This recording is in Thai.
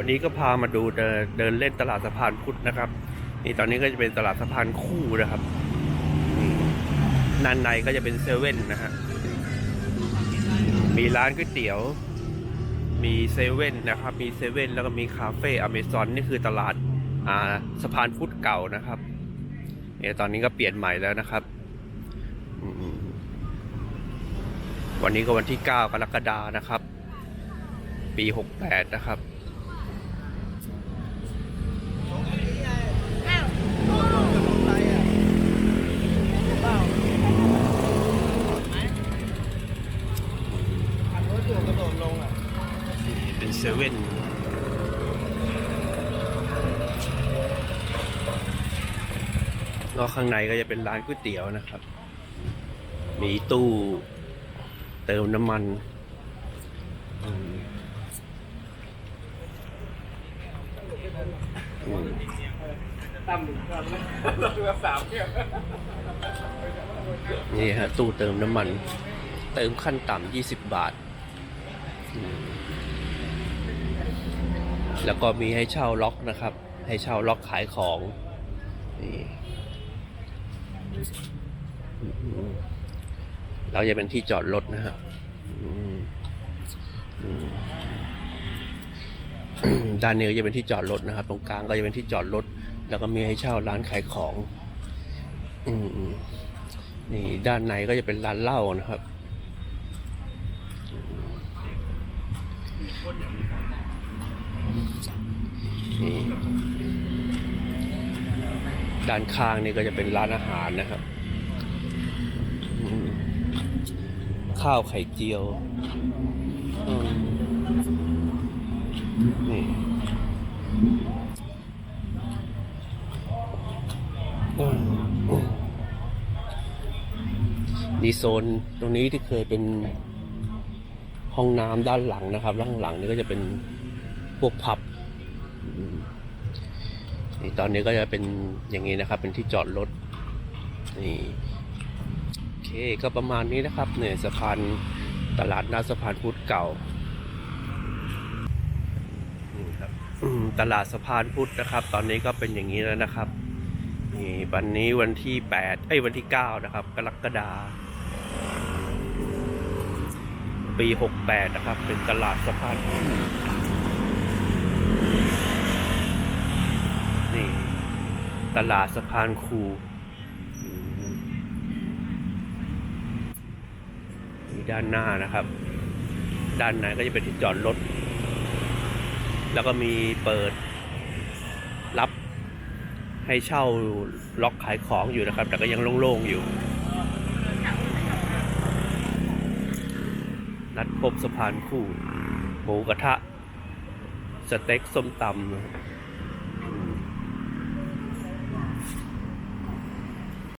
วันนี้ก็พามาดูเดินเล่นตลาดสะพานพุทธนะครับ นี่ตอนนี้ก็จะเป็นตลาดสะพานคู่นะครับนี่ด้านในก็จะเป็นเซเว่นนะฮะมีร้านก๋วยเตี๋ยว มีเซเว่นนะครับ มีเซเว่นแล้วก็มีคาเฟ่อเมซอนนี่คือตลาดอ่าสะพานพุทธเก่านะครับเนี่ยตอนนี้ก็เปลี่ยนใหม่แล้วนะครับวันนี้ก็วันที่ 9 กรกฎานะครับ ปี 68 นะครับรถอยู่กระโดดลงอะ เป็นเซเว่นก็ข้างในก็จะเป็นร้านก๋วยเตี๋ยวนะครับ มีตู้เติมน้ำมันนเราเรือสามเนี่ยนี่ฮะ ตู้เติมน้ำมัน เติมขั้นต่ำ20บบาท แล้วก็มีให้เช่าล็อกนะครับ ให้เช่าล็อกขายของนี่เราจะเป็นที่จอดรถนะฮะด้านนี้ก็จะเป็นที่จอดรถนะครับ ตรงกลางก็จะเป็นที่จอดรถ แล้วก็มีให้เช่าร้านขายของอนี่ด้านในก็จะเป็นร้านเหล้านะครับ นี่ด้านข้างนี่ก็จะเป็นร้านอาหารนะครับ ข้าวไข่เจียวนี่ดีโซนตรงนี้ที่เคยเป็นห้องน้ำด้านหลังนะครับด้านหลังนี่ก็จะเป็นพวกผับ นี่ตอนนี้ก็จะเป็นอย่างนี้นะครับ เป็นที่จอดรถนี่โอเคก็ประมาณนี้นะครับเนี่ยสะพานตลาดหน้าสะพานพุทธเก่านี่ครับตลาดสะพานพุทธนะครับ ตอนนี้ก็เป็นอย่างนี้แล้วนะครับนี่วันนี้วันที่แปดเอ้ยวันที่เก้านะครับ กรกฎาปีหกแปดนะครับ เป็นตลาดสะพานพุทธ นี่ตลาดสะพานคูนี่ด้านหน้านะครับ ด้านในก็จะเป็นที่จอดรถ แล้วก็มีเปิดรับให้เช่าล็อกขายของอยู่นะครับ แต่ก็ยังโล่งๆอยู่นัดพบสะพานคู่หมูกระทะ สเต็กส้มตำ